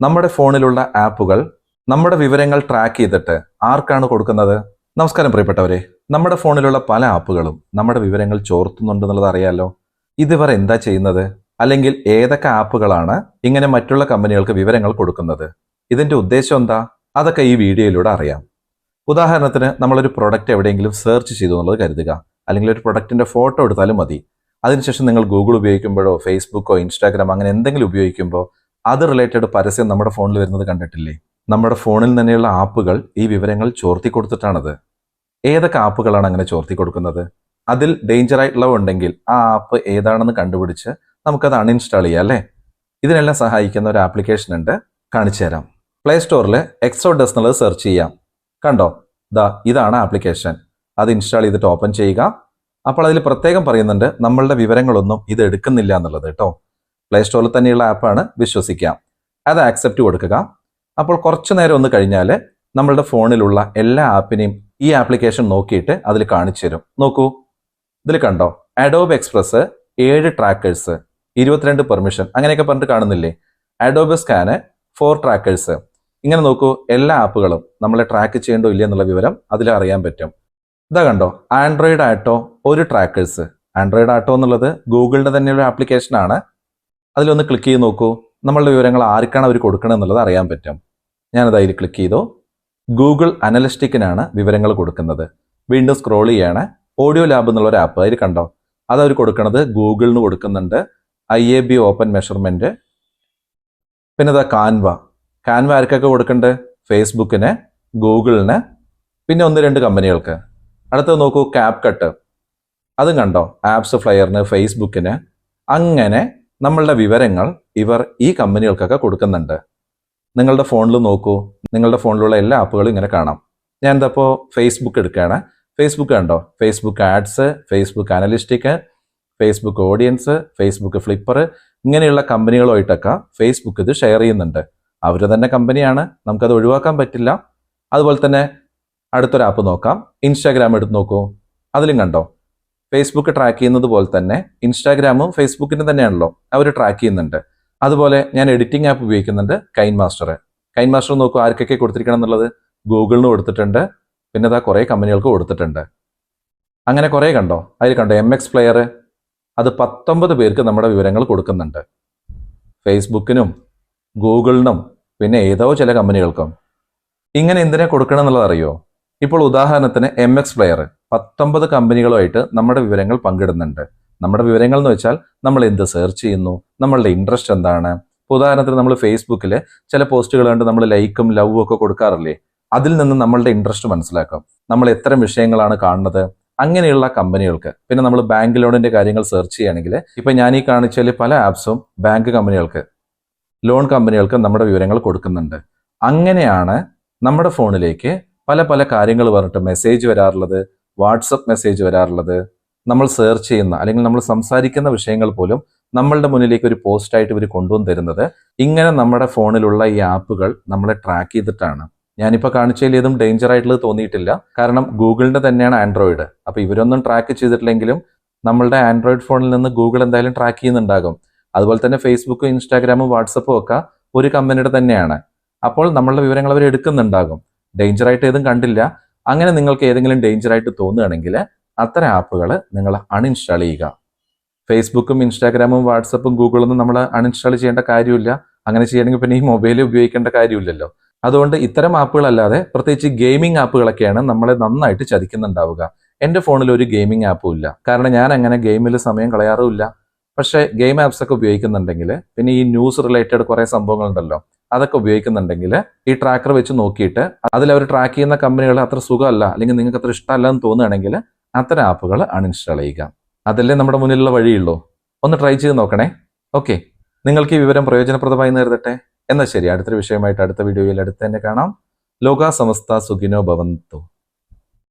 നമ്മുടെ ഫോണിലുള്ള ആപ്പുകൾ നമ്മുടെ വിവരങ്ങൾ ട്രാക്ക് ചെയ്തിട്ട് ആർക്കാണ് കൊടുക്കുന്നത്? നമസ്കാരം പ്രിയപ്പെട്ടവരെ. നമ്മുടെ ഫോണിലുള്ള പല ആപ്പുകളും നമ്മുടെ വിവരങ്ങൾ ചോർത്തുന്നുണ്ടെന്നുള്ളത് അറിയാലോ? ഇതിവർ എന്താ ചെയ്യുന്നത്? അല്ലെങ്കിൽ ഏതൊക്കെ ആപ്പുകളാണ് ഇങ്ങനെ മറ്റുള്ള കമ്പനികൾക്ക് വിവരങ്ങൾ കൊടുക്കുന്നത്? ഇതിന്റെ ഉദ്ദേശം എന്താ? അതൊക്കെ ഈ വീഡിയോയിലൂടെ അറിയാം. ഉദാഹരണത്തിന് നമ്മളൊരു പ്രൊഡക്റ്റ് എവിടെയെങ്കിലും സെർച്ച് ചെയ്തു എന്നുള്ളത് കരുതുക. അല്ലെങ്കിൽ ഒരു പ്രൊഡക്റ്റിന്റെ ഫോട്ടോ എടുത്താലും മതി. അതിനുശേഷം നിങ്ങൾ ഗൂഗിൾ ഉപയോഗിക്കുമ്പോഴോ ഫേസ്ബുക്കോ ഇൻസ്റ്റാഗ്രാം അങ്ങനെ എന്തെങ്കിലും ഉപയോഗിക്കുമ്പോൾ അത് റിലേറ്റഡ് പരസ്യം നമ്മുടെ ഫോണിൽ വരുന്നത് കണ്ടിട്ടില്ലേ? നമ്മുടെ ഫോണിൽ തന്നെയുള്ള ആപ്പുകൾ ഈ വിവരങ്ങൾ ചോർത്തി കൊടുത്തിട്ടാണത്. ഏതൊക്കെ ആപ്പുകളാണ് അങ്ങനെ ചോർത്തി കൊടുക്കുന്നത്? അതിൽ ഡേഞ്ചർ ആയിട്ടുള്ളവ ഉണ്ടെങ്കിൽ ആ ആപ്പ് ഏതാണെന്ന് കണ്ടുപിടിച്ച് നമുക്കത് അൺഇൻസ്റ്റാൾ ചെയ്യാം അല്ലേ? ഇതിനെല്ലാം സഹായിക്കുന്ന ഒരു ആപ്ലിക്കേഷൻ ഉണ്ട്. കാണിച്ചു തരാം. പ്ലേ സ്റ്റോറിൽ എക്സോഡസ് എന്നുള്ളത് സെർച്ച് ചെയ്യാം. കണ്ടോ? ദാ ഇതാണ് ആപ്ലിക്കേഷൻ അത് ഇൻസ്റ്റാൾ ചെയ്തിട്ട് ഓപ്പൺ ചെയ്യുക. അപ്പോൾ അതിൽ പ്രത്യേകം പറയുന്നുണ്ട് നമ്മളുടെ വിവരങ്ങളൊന്നും ഇത് എടുക്കുന്നില്ല എന്നുള്ളത് കേട്ടോ. പ്ലേ സ്റ്റോറിൽ തന്നെയുള്ള ആപ്പാണ് വിശ്വസിക്കാം. അത് ആക്സെപ്റ്റ് കൊടുക്കുക. അപ്പോൾ കുറച്ചു നേരം ഒന്ന് കഴിഞ്ഞാൽ നമ്മളുടെ ഫോണിലുള്ള എല്ലാ ആപ്പിനെയും ഈ ആപ്ലിക്കേഷൻ നോക്കിയിട്ട് അതിൽ കാണിച്ചു തരും. നോക്കൂ. ഇതിൽ കണ്ടോ? അഡോബ് എക്സ്പ്രസ് ഏഴ് ട്രാക്കേഴ്സ് ഇരുപത്തിരണ്ട് പെർമിഷൻ അങ്ങനെയൊക്കെ പറഞ്ഞിട്ട് കാണുന്നില്ലേ? അഡോബ് സ്കാന് ഫോർ ട്രാക്കേഴ്സ് ഇങ്ങനെ നോക്കൂ എല്ലാ ആപ്പുകളും നമ്മളെ ട്രാക്ക് ചെയ്യണ്ടോ ഇല്ല എന്നുള്ള വിവരം അതിൽ അറിയാൻ പറ്റും. ഇതാ കണ്ടോ? ആൻഡ്രോയിഡ് ആട്ടോ ഒരു ട്രാക്കേഴ്സ് ആൻഡ്രോയിഡ് ആട്ടോ എന്നുള്ളത് ഗൂഗിളിന്റെ തന്നെ ഒരു ആപ്ലിക്കേഷൻ ആണ്. അതിലൊന്ന് ക്ലിക്ക് ചെയ്ത് നോക്കൂ. നമ്മളുടെ വിവരങ്ങൾ ആർക്കാണ് അവർ കൊടുക്കണം എന്നുള്ളത് അറിയാൻ പറ്റും. ഞാനത് അതിൽ ക്ലിക്ക് ചെയ്തു. ഗൂഗിൾ അനലിസ്റ്റിക്കിനാണ് വിവരങ്ങൾ കൊടുക്കുന്നത്. വീണ്ടും സ്ക്രോൾ ചെയ്യാണ്. ഓഡിയോ ലാബ് എന്നുള്ള ഒരു ആപ്പ് അതിൽ കണ്ടോ? അത് അവർ കൊടുക്കുന്നത് ഗൂഗിളിന് കൊടുക്കുന്നുണ്ട്. I A B open measurement പിന്നെ അതാ കാൻവ കാൻവ ആർക്കൊക്കെ കൊടുക്കേണ്ടത് ഫേസ്ബുക്കിന് ഗൂഗിളിന് പിന്നെ ഒന്ന് രണ്ട് കമ്പനികൾക്ക്. അടുത്തത് നോക്കൂ ക്യാപ് കട്ട് അതും കണ്ടോ? ആപ്സ് ഫ്ലയറിന് ഫേസ്ബുക്കിന് അങ്ങനെ നമ്മളുടെ വിവരങ്ങൾ ഇവർ ഈ കമ്പനികൾക്കൊക്കെ കൊടുക്കുന്നുണ്ട്. നിങ്ങളുടെ ഫോണിൽ നോക്കൂ. നിങ്ങളുടെ ഫോണിലുള്ള എല്ലാ ആപ്പുകളും ഇങ്ങനെ കാണാം. ഞാൻ എന്തപ്പോൾ ഫേസ്ബുക്ക് എടുക്കുകയാണ്. ഫേസ്ബുക്ക് കണ്ടോ? Facebook ads Facebook analytic Facebook audience Facebook flipper ഇങ്ങനെയുള്ള കമ്പനികളുമായിട്ടൊക്കെ ഫേസ്ബുക്ക് ഇത് ഷെയർ ചെയ്യുന്നുണ്ട്. അവർ തന്നെ കമ്പനിയാണ്. നമുക്കത് ഒഴിവാക്കാൻ പറ്റില്ല. അതുപോലെ തന്നെ അടുത്തൊരാപ്പ് നോക്കാം. ഇൻസ്റ്റാഗ്രാം എടുത്ത് നോക്കൂ. അതിലും കണ്ടോ? ഫേസ്ബുക്ക് ട്രാക്ക് ചെയ്യുന്നത് പോലെ തന്നെ ഇൻസ്റ്റാഗ്രാമും ഫേസ്ബുക്കിന് തന്നെയാണല്ലോ അവർ ട്രാക്ക് ചെയ്യുന്നുണ്ട്. അതുപോലെ ഞാൻ എഡിറ്റിംഗ് ആപ്പ് ഉപയോഗിക്കുന്നുണ്ട് കൈൻ മാസ്റ്റർ കൈൻ മാസ്റ്റർ നോക്കൂ ആർക്കൊക്കെ കൊടുത്തിരിക്കണം എന്നുള്ളത്? ഗൂഗിളിന് കൊടുത്തിട്ടുണ്ട്. പിന്നെ അതാ കുറേ കമ്പനികൾക്ക് കൊടുത്തിട്ടുണ്ട്. അങ്ങനെ കുറേ കണ്ടോ? അതിൽ കണ്ടോ എം എക്സ് പ്ലെയർ അത് പത്തൊമ്പത് പേർക്ക് നമ്മുടെ വിവരങ്ങൾ കൊടുക്കുന്നുണ്ട്. ഫേസ്ബുക്കിനും ഗൂഗിളിനും പിന്നെ ഏതോ ചില കമ്പനികൾക്കും. ഇങ്ങനെ എന്തിനെ കൊടുക്കണം എന്നുള്ളത് അറിയോ? ഇപ്പോൾ ഉദാഹരണത്തിന് എം എക്സ് പ്ലെയർ പത്തൊമ്പത് കമ്പനികളുമായിട്ട് നമ്മുടെ വിവരങ്ങൾ പങ്കിടുന്നുണ്ട്. നമ്മുടെ വിവരങ്ങൾ എന്ന് വെച്ചാൽ നമ്മൾ എന്ത് സെർച്ച് ചെയ്യുന്നു നമ്മളുടെ ഇൻട്രസ്റ്റ് എന്താണ്. ഉദാഹരണത്തിന് നമ്മൾ ഫേസ്ബുക്കിൽ ചില പോസ്റ്റുകൾ കണ്ട് നമ്മൾ ലൈക്കും ലവും ഒക്കെ കൊടുക്കാറില്ലേ? അതിൽ നിന്ന് നമ്മളുടെ ഇൻട്രസ്റ്റ് മനസ്സിലാക്കാം. നമ്മൾ എത്തരം വിഷയങ്ങളാണ് കാണുന്നത്. അങ്ങനെയുള്ള കമ്പനികൾക്ക് പിന്നെ നമ്മൾ ബാങ്ക് ലോണിന്റെ കാര്യങ്ങൾ സെർച്ച് ചെയ്യുകയാണെങ്കിൽ ഇപ്പൊ ഞാൻ ഈ കാണിച്ചാൽ പല ആപ്സും ബാങ്ക് കമ്പനികൾക്ക് ലോൺ കമ്പനികൾക്ക് നമ്മുടെ വിവരങ്ങൾ കൊടുക്കുന്നുണ്ട്. അങ്ങനെയാണ് നമ്മുടെ ഫോണിലേക്ക് പല പല കാര്യങ്ങൾ പറഞ്ഞിട്ട് മെസ്സേജ് വരാറുള്ളത് വാട്സപ്പ് മെസ്സേജ് വരാറുള്ളത്. നമ്മൾ സെർച്ച് ചെയ്യുന്ന അല്ലെങ്കിൽ നമ്മൾ സംസാരിക്കുന്ന വിഷയങ്ങൾ പോലും നമ്മളുടെ മുന്നിലേക്ക് ഒരു പോസ്റ്റായിട്ട് ഇവർ കൊണ്ടുവന്ന് തരുന്നത് ഇങ്ങനെ നമ്മുടെ ഫോണിലുള്ള ഈ ആപ്പുകൾ നമ്മളെ ട്രാക്ക് ചെയ്തിട്ടാണ്. ഞാനിപ്പോൾ കാണിച്ചതിൽ ഏതും ഡേഞ്ചർ ആയിട്ടുള്ളത് തോന്നിയിട്ടില്ല. കാരണം ഗൂഗിളിന്റെ തന്നെയാണ് ആൻഡ്രോയിഡ്. അപ്പോൾ ഇവരൊന്നും ട്രാക്ക് ചെയ്തിട്ടില്ലെങ്കിലും നമ്മളുടെ ആൻഡ്രോയിഡ് ഫോണിൽ നിന്ന് ഗൂഗിൾ എന്തായാലും ട്രാക്ക് ചെയ്യുന്നുണ്ടാകും. അതുപോലെ തന്നെ ഫേസ്ബുക്കും ഇൻസ്റ്റാഗ്രാമും വാട്സപ്പും ഒക്കെ ഒരു കമ്പനിയുടെ തന്നെയാണ്. അപ്പോൾ നമ്മളുടെ വിവരങ്ങൾ അവർ എടുക്കുന്നുണ്ടാകും. ഡേഞ്ചർ ആയിട്ട് ഏതും കണ്ടില്ല. അങ്ങനെ നിങ്ങൾക്ക് ഏതെങ്കിലും ഡേഞ്ചർ ആയിട്ട് തോന്നുകയാണെങ്കിൽ അത്തരം ആപ്പുകൾ നിങ്ങൾ അൺഇൻസ്റ്റാൾ ചെയ്യുക. ഫേസ്ബുക്കും ഇൻസ്റ്റാഗ്രാമും വാട്സപ്പും ഗൂഗിളും നമ്മൾ അൺഇൻസ്റ്റാൾ ചെയ്യേണ്ട കാര്യമില്ല. അങ്ങനെ ചെയ്യണമെങ്കിൽ പിന്നെ ഈ മൊബൈൽ ഉപയോഗിക്കേണ്ട കാര്യമില്ലല്ലോ. അതുകൊണ്ട് ഇത്തരം ആപ്പുകളല്ലാതെ പ്രത്യേകിച്ച് ഗെയിമിംഗ് ആപ്പുകളൊക്കെയാണ് നമ്മളെ നന്നായിട്ട് ചതിക്കുന്നുണ്ടാവുക. എന്റെ ഫോണിൽ ഒരു ഗെയിമിംഗ് ആപ്പും ഇല്ല. കാരണം ഞാൻ അങ്ങനെ ഗെയിമിൽ സമയം കളയാറുമില്ല. പക്ഷേ ഗെയിം ആപ്സ് ഒക്കെ ഉപയോഗിക്കുന്നുണ്ടെങ്കിൽ പിന്നെ ഈ ന്യൂസ് റിലേറ്റഡ് കുറേ സംഭവങ്ങളുണ്ടല്ലോ. അതൊക്കെ ഉപയോഗിക്കുന്നുണ്ടെങ്കിൽ ഈ ട്രാക്കർ വെച്ച് നോക്കിയിട്ട് അതിൽ അവർ ട്രാക്ക് ചെയ്യുന്ന കമ്പനികൾ അത്ര സുഖമല്ല അല്ലെങ്കിൽ നിങ്ങൾക്ക് അത്ര ഇഷ്ടമല്ല എന്ന് തോന്നുകയാണെങ്കിൽ അത്തരം ആപ്പുകൾ അൺഇൻസ്റ്റാൾ ചെയ്യുക. അതല്ലേ നമ്മുടെ മുന്നിലുള്ള വഴിയുള്ളൂ? ഒന്ന് ട്രൈ ചെയ്ത് നോക്കണേ. ഓക്കെ നിങ്ങൾക്ക് ഈ വിവരം പ്രയോജനപ്രദമായി നേരിടട്ടെ എന്നാൽ ശരി അടുത്തൊരു വിഷയമായിട്ട് അടുത്ത വീഡിയോയിൽ അടുത്ത് തന്നെ കാണാം. ലോക സമസ്ത സുഖിനോ ഭവന്തു.